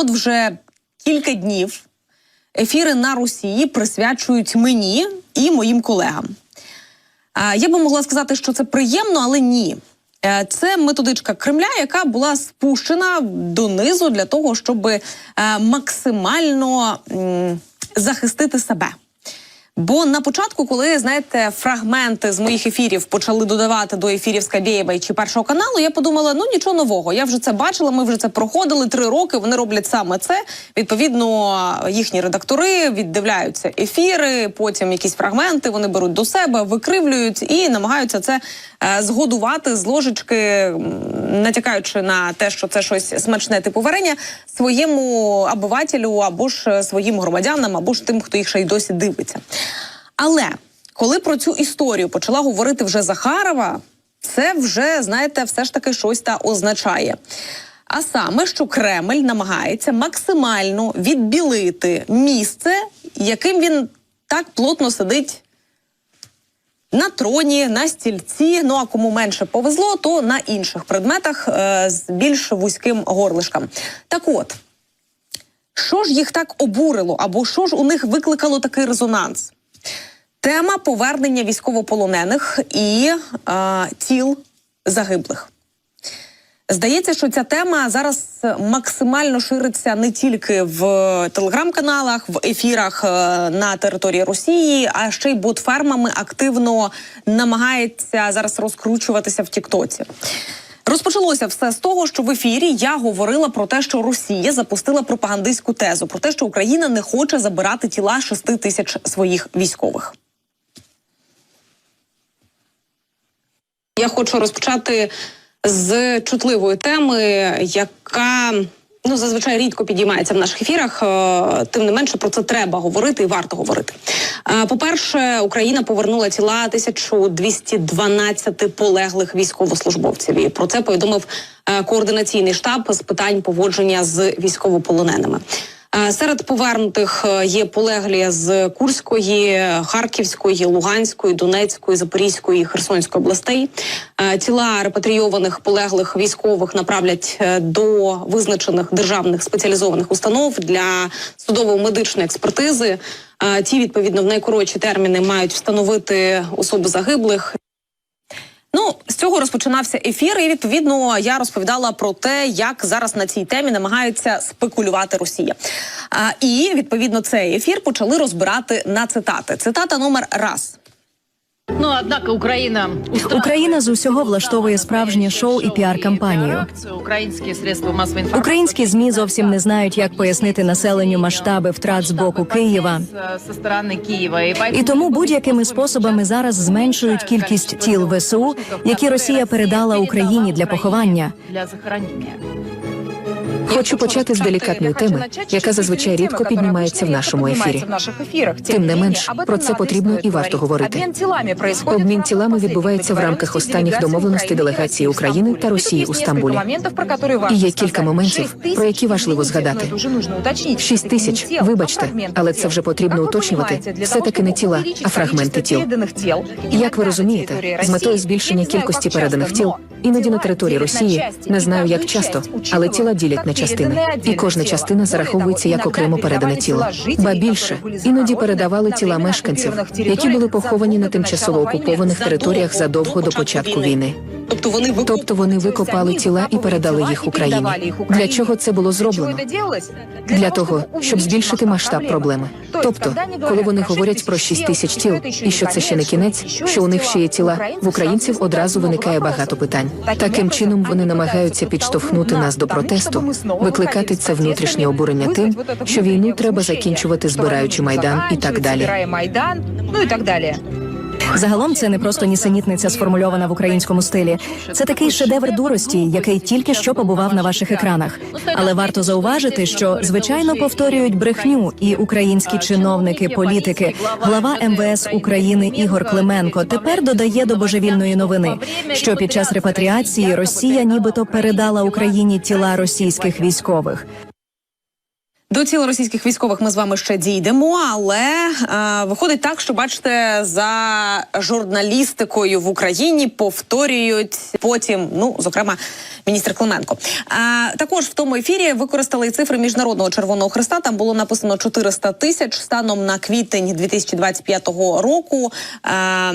от вже кілька днів ефіри на Росії присвячують мені і моїм колегам. Я би могла сказати, що це приємно, але ні. Е, Це методичка Кремля, яка була спущена донизу для того, щоб е, максимально захистити себе. Бо на початку, коли знаєте, фрагменти з моїх ефірів почали додавати до ефірів Скабєєва чи першого каналу, я подумала: ну нічого нового. Я вже це бачила. Ми вже це проходили три роки. Вони роблять саме це. Відповідно, їхні редактори віддивляються ефіри, потім якісь фрагменти вони беруть до себе, викривлюють і намагаються це е, згодувати з ложечки, натякаючи на те, що це щось смачне типу варення своєму обивателю або ж своїм громадянам, або ж тим, хто їх ще й досі дивиться. Але коли про цю історію почала говорити вже Захарова, це вже, знаєте, все ж таки щось та означає. А саме, що Кремль намагається максимально відбілити місце, яким він так плотно сидить на троні, на стільці. Ну а кому менше повезло, то на інших предметах е, з більш вузьким горлишком. Так от, що ж їх так обурило, або що ж у них викликало такий резонанс? Тема повернення військовополонених і е, тіл загиблих. Здається, що ця тема зараз максимально шириться не тільки в телеграм-каналах, в ефірах е, на території Росії, а ще й ботфермами активно намагається зараз розкручуватися в Тіктоці. Розпочалося все з того, що в ефірі я говорила про те, що Росія запустила пропагандистську тезу про те, що Україна не хоче забирати тіла 6 тисяч своїх військових. Я хочу розпочати з чутливої теми, яка ну зазвичай рідко підіймається в наших ефірах. Е, Тим не менше про це треба говорити і варто говорити. Е, По-перше, Україна повернула тіла 1212 полеглих військовослужбовців. І про це повідомив е, координаційний штаб з питань поводження з військовополоненими. Е, Серед повернутих е, є полеглі з Курської, Харківської, Луганської, Донецької, Запорізької, Херсонської областей. Е, Тіла репатрійованих полеглих військових направлять до визначених державних спеціалізованих установ для судово-медичної експертизи. Ті відповідно в найкоротші терміни мають встановити особи загиблих. Ну, з цього розпочинався ефір, і відповідно я розповідала про те, як зараз на цій темі намагаються спекулювати Росія. А, і відповідно цей ефір почали розбирати на цитати. Цитата номер раз. Ну, однако Україна Україна з усього влаштовує справжнє шоу і піар-кампанію. Українські средства масової інформації Українські змі зовсім не знають, як пояснити населенню масштаби втрат з боку Києва. зі Києва і І тому будь-якими способами зараз зменшують кількість тіл ВСУ, які Росія передала Україні для поховання. для захоронення. Хочу почати з делікатної теми, яка зазвичай рідко піднімається в нашому ефірі. Тим не менш, про це потрібно і варто говорити. Обмін тілами відбувається в рамках останніх домовленостей делегації України та Росії у Стамбулі. І є кілька моментів, про які важливо згадати. Шість тисяч, вибачте, але це вже потрібно уточнювати. Все таки не тіла, а фрагменти тіл. Як ви розумієте, з метою збільшення кількості переданих тіл, іноді на території Росії не знаю як часто, але тіла ділять на частини, і кожна частина зараховується як окремо передане тіло. Ба більше іноді передавали тіла мешканців, які були поховані на тимчасово окупованих територіях задовго до початку війни. Тобто вони. Тобто вони викопали тіла і передали їх Україні. Для чого це було зроблено? Для того, щоб збільшити масштаб проблеми. Тобто, коли вони говорять про 6 тисяч тіл, і що це ще не кінець, що у них ще є тіла, в українців одразу виникає багато питань. Таким чином вони намагаються підштовхнути нас до протесту, викликати це внутрішнє обурення тим, що війну треба закінчувати, збираючи майдан і так далі. Ну і так далі. Загалом це не просто нісенітниця, сформульована в українському стилі. Це такий шедевр дурості, який тільки що побував на ваших екранах. Але варто зауважити, що звичайно повторюють брехню, і українські чиновники, політики, глава МВС України Ігор Клименко тепер додає до божевільної новини, що під час репатріації Росія нібито передала Україні тіла російських військових. До тіл російських військових ми з вами ще дійдемо, але е, виходить так, що бачите, за журналістикою в Україні повторюють потім, ну зокрема, міністр Клименко. Е, також в тому ефірі використали і цифри міжнародного червоного хреста. Там було написано 400 тисяч станом на квітень 2025 року. Е,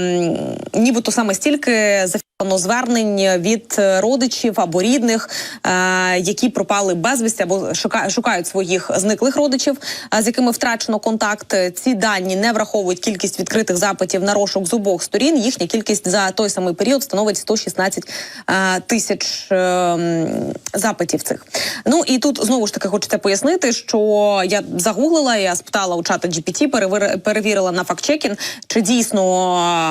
нібито саме стільки зафіксовано звернень від родичів або рідних, е, які пропали безвісті або шука- шукають своїх зниклих родичів, з якими втрачено контакт. Ці дані не враховують кількість відкритих запитів на розшук з обох сторін. Їхня кількість за той самий період становить 116 е, тисяч е, запитів цих. Ну і тут знову ж таки хочеться пояснити, що я загуглила, я спитала у чата GPT, перевірила на фактчекін, чи дійсно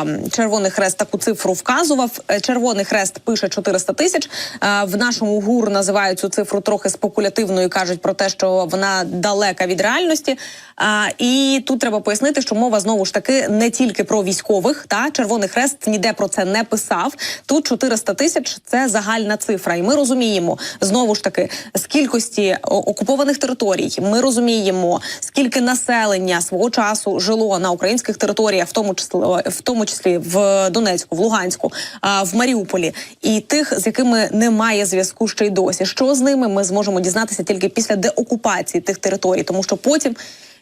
е, Червоний Хрест таку цифру вказував. Е, Червоний Хрест пише 400 тисяч. Е, В нашому ГУР називають цю цифру трохи спекулятивною. кажуть про те, що вона далека від реальності. А, і тут треба пояснити, що мова знову ж таки не тільки про військових. Та Червоний Хрест ніде про це не писав. Тут 400 тисяч це загальна цифра, і ми розуміємо знову ж таки з кількості окупованих територій. Ми розуміємо, скільки населення свого часу жило на українських територіях, в тому числі в тому числі в Донецьку, в Луганську, а, в Маріуполі, і тих, з якими немає зв'язку ще й досі. Що з ними ми зможемо дізнатися тільки після деокупації тих територій, тому що потім,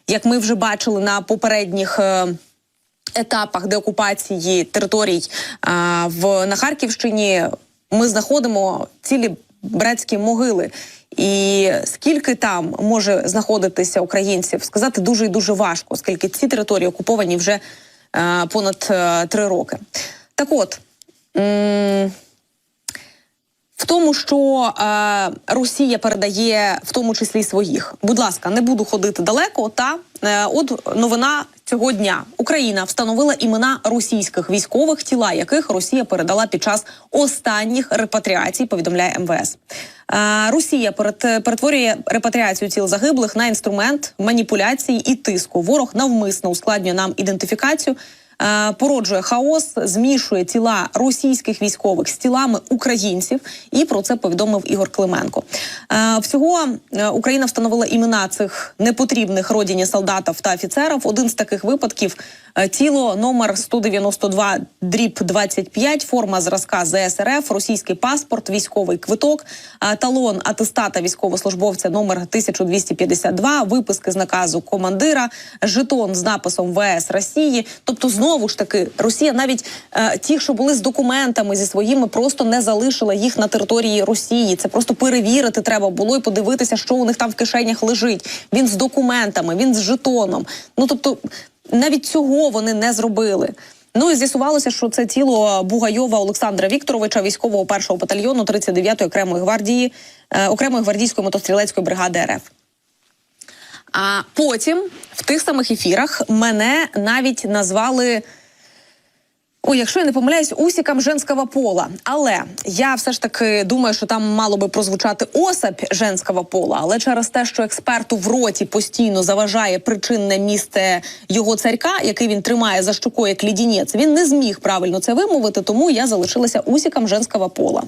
як ми вже бачили на попередніх. е, Етапах деокупації територій а, в на Харківщині ми знаходимо цілі братські могили. І скільки там може знаходитися українців, сказати дуже і дуже важко, оскільки ці території окуповані вже е, понад е, три роки. Так от. м, в тому, що е, Росія передає в тому числі своїх. Будь ласка, не буду ходити далеко. Та е, от новина цього дня: Україна встановила імена російських військових, тіла яких Росія передала під час останніх репатріацій. Повідомляє МВС. Е, Росія перет- перетворює репатріацію тіл загиблих на інструмент маніпуляції і тиску. Ворог навмисно ускладнює нам ідентифікацію породжує хаос, змішує тіла російських військових з тілами українців. І про це повідомив Ігор Клименко. Е, Всього е, Україна встановила імена цих непотрібних родині солдатів та офіцерів. Один з таких випадків е, тіло номер 192 дріб 25, форма зразка ЗСРФ, російський паспорт, військовий квиток, е, талон атестата військовослужбовця номер 1252, виписки з наказу командира, жетон з написом ВС Росії. Тобто, знову ж таки, Росія навіть е, ті, що були з документами зі своїми, просто не залишила їх на території Росії. Це просто перевірити треба було і подивитися, що у них там в кишенях лежить. Він з документами, він з жетоном. Ну тобто, навіть цього вони не зробили. Ну і з'ясувалося, що це тіло Бугайова Олександра Вікторовича, військового першого батальйону 39-ї окремої гвардії, е, окремої гвардійської мотострілецької бригади РФ. А потім в тих самих ефірах мене навіть назвали. Ой, якщо я не помиляюсь, усікам женського пола. Але я все ж таки думаю, що там мало би прозвучати особь женського пола. Але через те, що експерту в роті постійно заважає причинне місце його царька, який він тримає за щукою як лідінець, він не зміг правильно це вимовити, тому я залишилася усікам женського пола.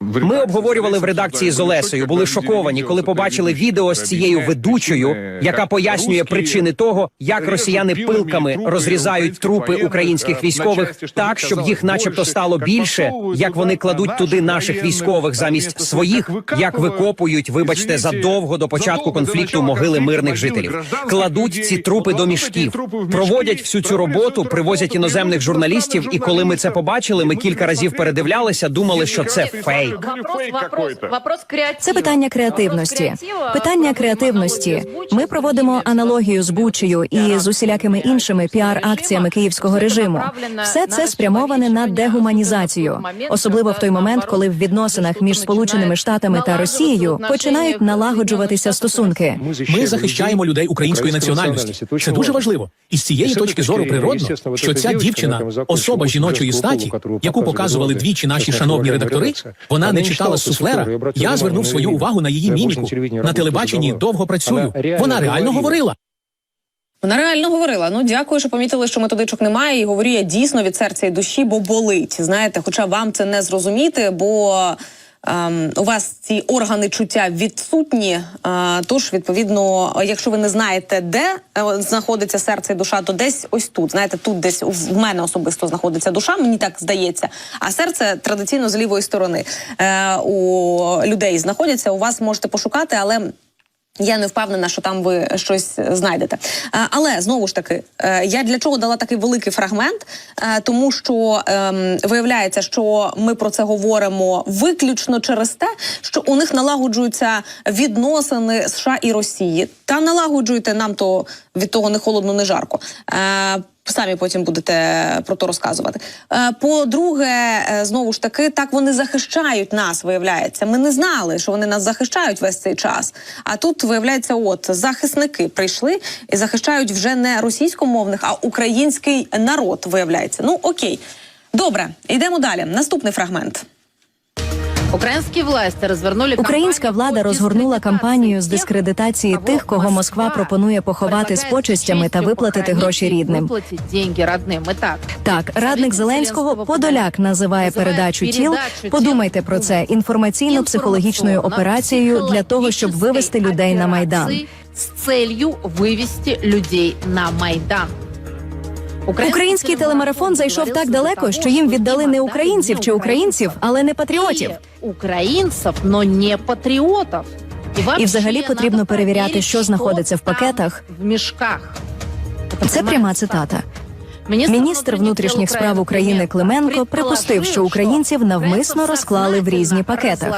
Ми обговорювали в редакції з Олесею. Були шоковані, коли побачили відео з цією ведучою, яка пояснює причини того, як росіяни пилками розрізають трупи українських військових так, щоб їх, начебто, стало більше. Як вони кладуть туди наших військових замість своїх, як викопують, вибачте, задовго до початку конфлікту могили мирних жителів. Кладуть ці трупи до мішків, проводять всю цю роботу, привозять іноземних журналістів. І коли ми це побачили, ми кілька разів передивлялися, думали, що це фейк. Вопрос, вопрос, вопрос. Це питання креативності. Питання креативності. Ми проводимо аналогію з Бучею і з усілякими іншими піар-акціями київського режиму. Все це спрямоване на дегуманізацію, особливо в той момент, коли в відносинах між Сполученими Штатами та Росією починають налагоджуватися стосунки. Ми захищаємо людей української національності. Це дуже важливо. І з цієї точки зору природно, що ця дівчина, особа жіночої статі, яку показували двічі наші шановні редактори, вона не читала суфлера. Я звернув свою увагу на її міміку. На телебаченні довго працюю. Вона реально говорила. Вона реально говорила. Ну дякую, що помітили, що методичок немає. І говорю я дійсно від серця і душі, бо болить. Знаєте, хоча вам це не зрозуміти, бо у вас ці органи чуття відсутні. Е, тож, відповідно, якщо ви не знаєте, де е, знаходиться серце і душа, то десь ось тут. Знаєте, тут десь в мене особисто знаходиться душа, мені так здається. А серце традиційно з лівої сторони е, у людей знаходяться. У вас можете пошукати, але. Я не впевнена, що там ви щось знайдете. Е, Але знову ж таки, е, я для чого дала такий великий фрагмент? Е, Тому що ем, виявляється, що ми про це говоримо виключно через те, що у них налагоджуються відносини США і Росії. Та налагоджуйте нам то від того не холодно, не жарко. Е, Самі потім будете про то розказувати. Е, По-друге, е, знову ж таки, так вони захищають нас. Виявляється, ми не знали, що вони нас захищають весь цей час. А тут виявляється, от захисники прийшли і захищають вже не російськомовних, а український народ. Виявляється. Ну окей, добре, йдемо далі. Наступний фрагмент. Украинские власти развернули Українська влада розгорнула кампанію з дискредитації тих, кого Москва пропонує поховати з почестями та виплатити гроші рідним. Так, радник Зеленського Подоляк називає передачу тіл. Подумайте про це інформаційно-психологічною операцією для того, щоб вивести людей на майдан. з целью вивести людей на майдан. Український телемарафон зайшов так далеко, що їм віддали не українців чи українців, але не патріотів. Українців, но не патріотів. І взагалі потрібно перевіряти, що знаходиться в пакетах. В мішках. Це пряма цитата. Міністр внутрішніх справ України Клименко припустив, що українців навмисно розклали в різні пакетам.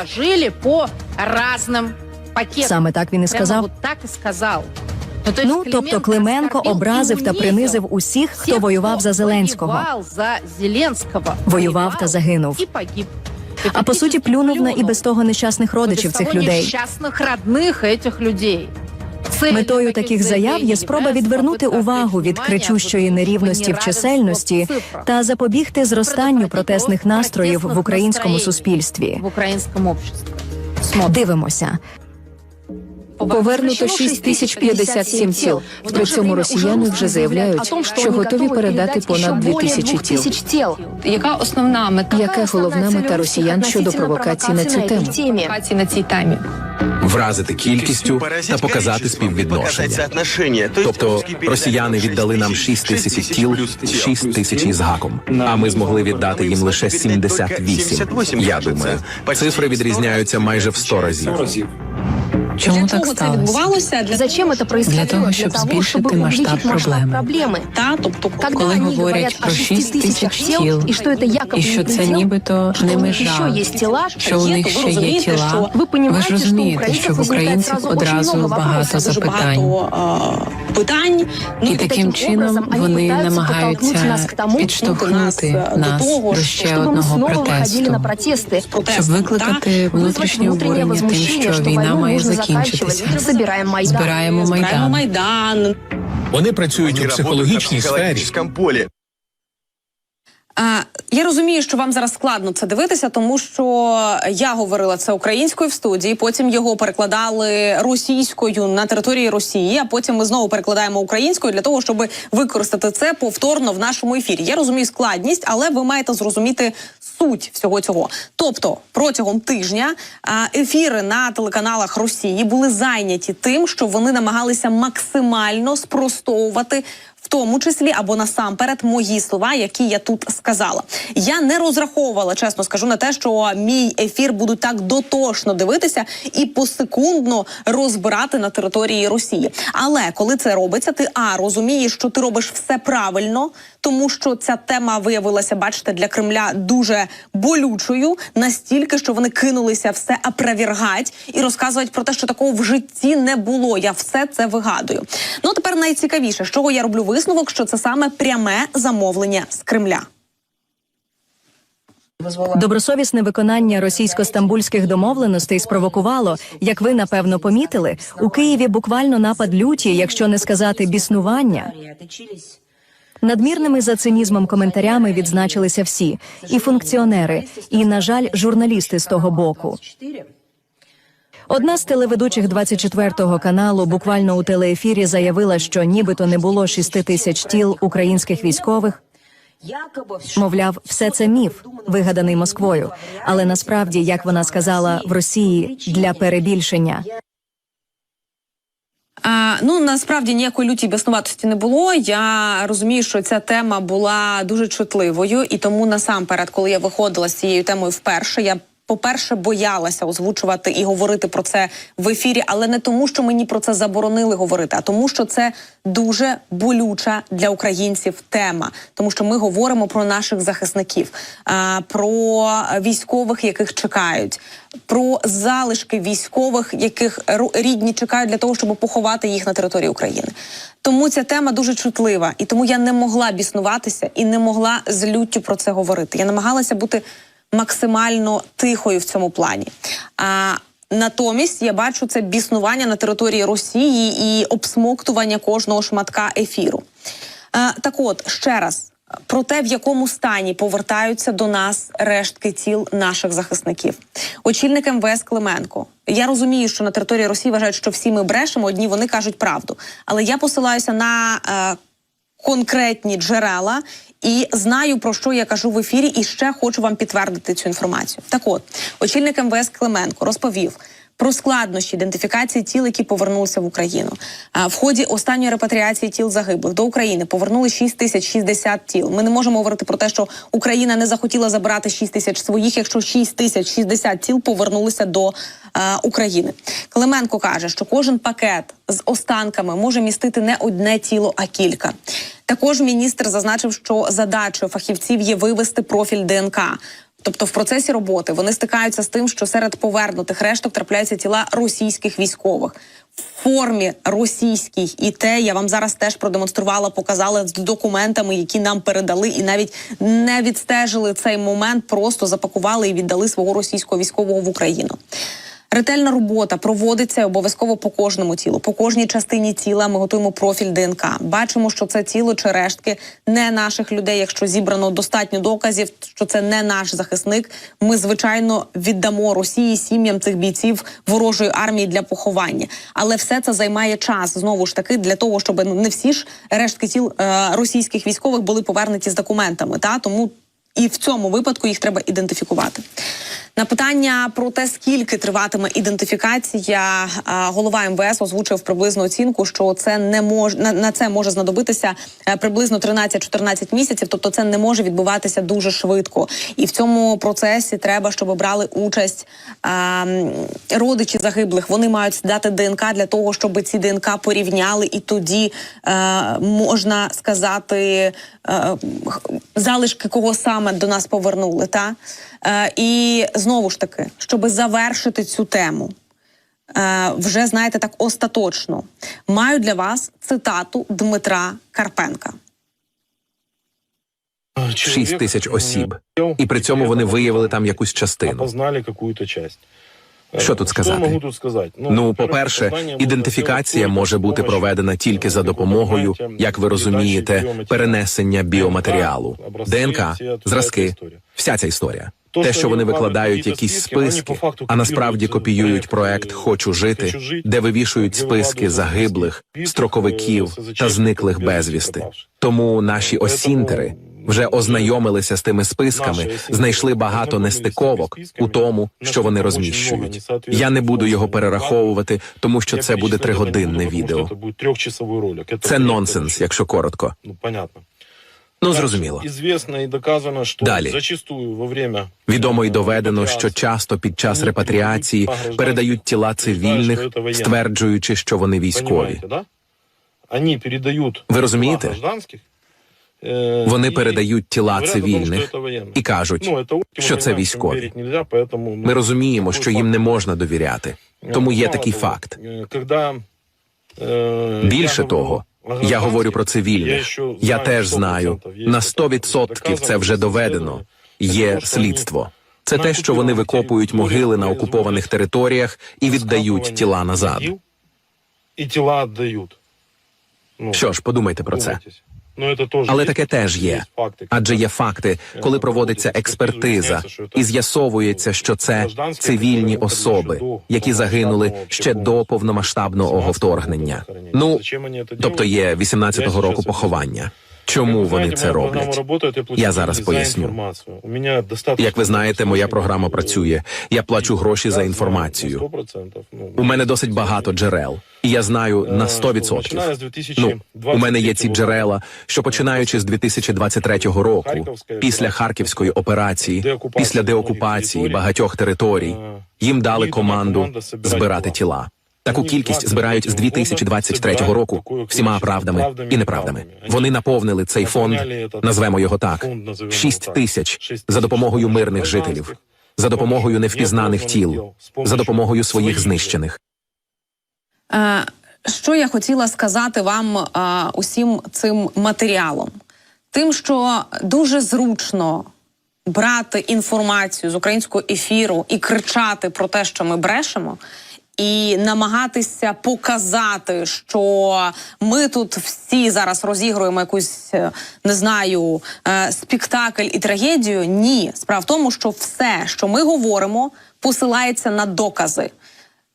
Саме так він і сказав. Ну, Ну тобто Клименко образив та принизив усіх, хто воював за Зеленського. воював за Зеленського. Воював та загинув. А по суті, плюнув на і без того нещасних родичів цих людей. Метою таких заяв є спроба відвернути увагу від кричущої нерівності в чисельності та запобігти зростанню протестних настроїв в українському суспільстві. в українському. Дивимося. Повернуто 6057 тіл. При цьому росіяни вже заявляють, що готові передати понад 2000 тіл. Яка основна мета? Яка головна мета росіян щодо провокацій на цю тему? Провокації на цій темі? вразити кількістю та показати співвідношення. Тобто росіяни віддали нам 6 тисяч тіл, 6 тисяч із гаком. А ми змогли віддати їм лише 78. Я думаю, цифри відрізняються майже в 100 разів. Чому для так чого це сталося? відбувалося? Для Зачем это происходило? Для того, щоб збільшити масштаб проблеми. проблемы. та, тобто, Когда Коли они говорять говорят про о 6 тысячах тел, и что это якобы і що не це предел, нібито что не у них межа, еще есть тела, що у є, них то ви ще є розумієте, тіла. що вы понимаете, Ви ж розумієте, что що в українців одразу багато дуже запитань. багато е, питань. Ну, І таким чином вони намагаються підштовхнути нас, е, до нас того, до що- ще чтобы мы одного снова выходили протесту, на протесты. щоб протестом, викликати та? внутрішнє внутреннее обурення тим, возмущение, що что війна войну має нужно закінчитися. Собираем Майдан. Збираємо Збираємо майдан. майдан. Вони працюють у психологічній сфері. полі. А, я розумію, що вам зараз складно це дивитися, тому що я говорила це українською в студії. Потім його перекладали російською на території Росії. А потім ми знову перекладаємо українською для того, щоб використати це повторно в нашому ефірі. Я розумію складність, але ви маєте зрозуміти суть всього цього. Тобто, протягом тижня ефіри на телеканалах Росії були зайняті тим, що вони намагалися максимально спростовувати тому числі або насамперед мої слова, які я тут сказала. Я не розраховувала, чесно скажу, на те, що мій ефір будуть так дотошно дивитися і посекундно розбирати на території Росії. Але коли це робиться, ти а розумієш, що ти робиш все правильно, тому що ця тема виявилася, бачите, для Кремля дуже болючою, настільки, що вони кинулися все опровергать і розказувати про те, що такого в житті не було. Я все це вигадую. Ну тепер найцікавіше, з чого я роблю висновок, що це саме пряме замовлення з Кремля. Добросовісне виконання російсько-стамбульських домовленостей спровокувало, як ви напевно помітили, у Києві буквально напад люті, якщо не сказати біснування. Надмірними за цинізмом коментарями відзначилися всі і функціонери, і, на жаль, журналісти з того боку. Одна з телеведучих 24-го каналу буквально у телеефірі заявила, що нібито не було 6 тисяч тіл українських військових, Мовляв, все це міф, вигаданий Москвою. Але насправді, як вона сказала, в Росії для перебільшення. А, ну насправді ніякої лютій безснуватості не було. Я розумію, що ця тема була дуже чутливою, і тому насамперед, коли я виходила з цією темою вперше, я. По-перше, боялася озвучувати і говорити про це в ефірі, але не тому, що мені про це заборонили говорити, а тому, що це дуже болюча для українців тема, тому що ми говоримо про наших захисників, про військових, яких чекають, про залишки військових, яких рідні чекають для того, щоб поховати їх на території України. Тому ця тема дуже чутлива, і тому я не могла біснуватися і не могла з люттю про це говорити. Я намагалася бути максимально тихою в цьому плані. А натомість я бачу це біснування на території Росії і обсмоктування кожного шматка ефіру. Е, так от ще раз. Про те, в якому стані повертаються до нас рештки тіл наших захисників, очільник МВС Клименко. Я розумію, що на території Росії вважають, що всі ми брешемо, одні вони кажуть правду. Але я посилаюся на е, конкретні джерела і знаю про що я кажу в ефірі, і ще хочу вам підтвердити цю інформацію. Так от, очільник МВС Клименко розповів. Про складнощі ідентифікації тіл, які повернулися в Україну. А в ході останньої репатріації тіл загиблих до України повернули 6 тисяч 60 тіл. Ми не можемо говорити про те, що Україна не захотіла забирати 6 тисяч своїх, якщо 6 тисяч 60 тіл повернулися до е, України. Клименко каже, що кожен пакет з останками може містити не одне тіло, а кілька. Також міністр зазначив, що задачею фахівців є вивести профіль ДНК. Тобто в процесі роботи вони стикаються з тим, що серед повернутих решток трапляються тіла російських військових в формі російській. І те я вам зараз теж продемонструвала, показала з документами, які нам передали, і навіть не відстежили цей момент, просто запакували і віддали свого російського військового в Україну. Ретельна робота проводиться обов'язково по кожному тілу. По кожній частині тіла ми готуємо профіль ДНК. Бачимо, що це тіло чи рештки не наших людей. Якщо зібрано достатньо доказів, що це не наш захисник. Ми звичайно віддамо Росії сім'ям цих бійців ворожої армії для поховання. Але все це займає час знову ж таки для того, щоб не всі ж рештки тіл е, російських військових були повернуті з документами. Та тому і в цьому випадку їх треба ідентифікувати. На питання про те, скільки триватиме ідентифікація, голова МВС озвучив приблизну оцінку, що це не мож на, це може знадобитися е, приблизно 13-14 місяців. Тобто, це не може відбуватися дуже швидко. І в цьому процесі треба, щоб брали участь родичі загиблих. Вони мають дати ДНК для того, щоб ці ДНК порівняли, і тоді е, можна сказати е, залишки кого саме до нас повернули. Та і знову ж таки, щоб завершити цю тему. Е, вже знаєте так остаточно маю для вас цитату Дмитра Карпенка. Шість тисяч осіб. І при цьому вони виявили там якусь частину. Що тут сказати? Що тут сказати? Ну, по-перше, ідентифікація може бути проведена тільки за допомогою, як ви розумієте, перенесення біоматеріалу, ДНК, зразки, вся ця історія. Те, що вони викладають якісь списки, а насправді копіюють проект Хочу жити, де вивішують списки загиблих, строковиків та зниклих безвісти. Тому наші осінтери вже ознайомилися з тими списками, знайшли багато нестиковок у тому, що вони розміщують. Я не буду його перераховувати, тому що це буде тригодинне відео. Це нонсенс, якщо коротко. Ну, понятно. Ну зрозуміло. І доказано, що Далі. зачастую во время Відомо і доведено, що часто під час репатріації передають тіла цивільних, стверджуючи, що вони військові. Они передають Ви розумієте? гражданських, е, Вони передають тіла цивільних і кажуть, Ну, що це військові. поэтому, Ми розуміємо, що їм не можна довіряти, тому є такий факт. е, е, Більше того, я говорю про цивільних. Я теж знаю на це 100% це вже доведено. Є слідство. Це те, що вони викопують могили на окупованих територіях і віддають тіла назад. І тіла віддають. Ну, Що ж, подумайте про це. Ну, Але таке теж є. Адже є факти, коли проводиться експертиза, і з'ясовується, що це цивільні особи, які загинули ще до повномасштабного вторгнення. Ну тобто є 18-го року поховання. Чому вони це роблять? Я зараз поясню. Як ви знаєте, моя програма працює. Я плачу гроші за інформацію. У мене досить багато джерел, і я знаю на 100%. Ну, у мене є ці джерела, що починаючи з 2023 року, після харківської операції, після деокупації багатьох територій, їм дали команду збирати тіла. Таку кількість збирають з 2023 року всіма правдами і неправдами. Вони наповнили цей фонд, назвемо його так: 6 тисяч за допомогою мирних жителів, за допомогою невпізнаних тіл, за допомогою своїх знищених. Е, Що я хотіла сказати вам е, усім цим матеріалом? Тим, що дуже зручно брати інформацію з українського ефіру і кричати про те, що ми брешемо. І намагатися показати, що ми тут всі зараз розігруємо якусь, е, не знаю, е, спектакль і трагедію. Ні, справа в тому, що все, що ми говоримо, посилається на докази.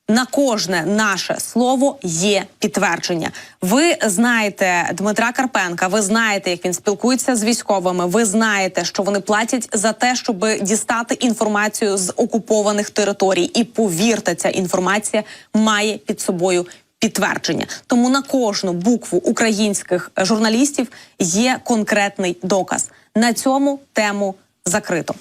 На кожне наше слово є підтвердження. Ви знаєте Дмитра Карпенка. Ви знаєте, як він спілкується з військовими. Ви знаєте, що вони платять за те, щоб дістати інформацію з окупованих територій. І повірте, ця інформація має під собою підтвердження. Тому на кожну букву українських журналістів є конкретний доказ. На цьому тему закрито.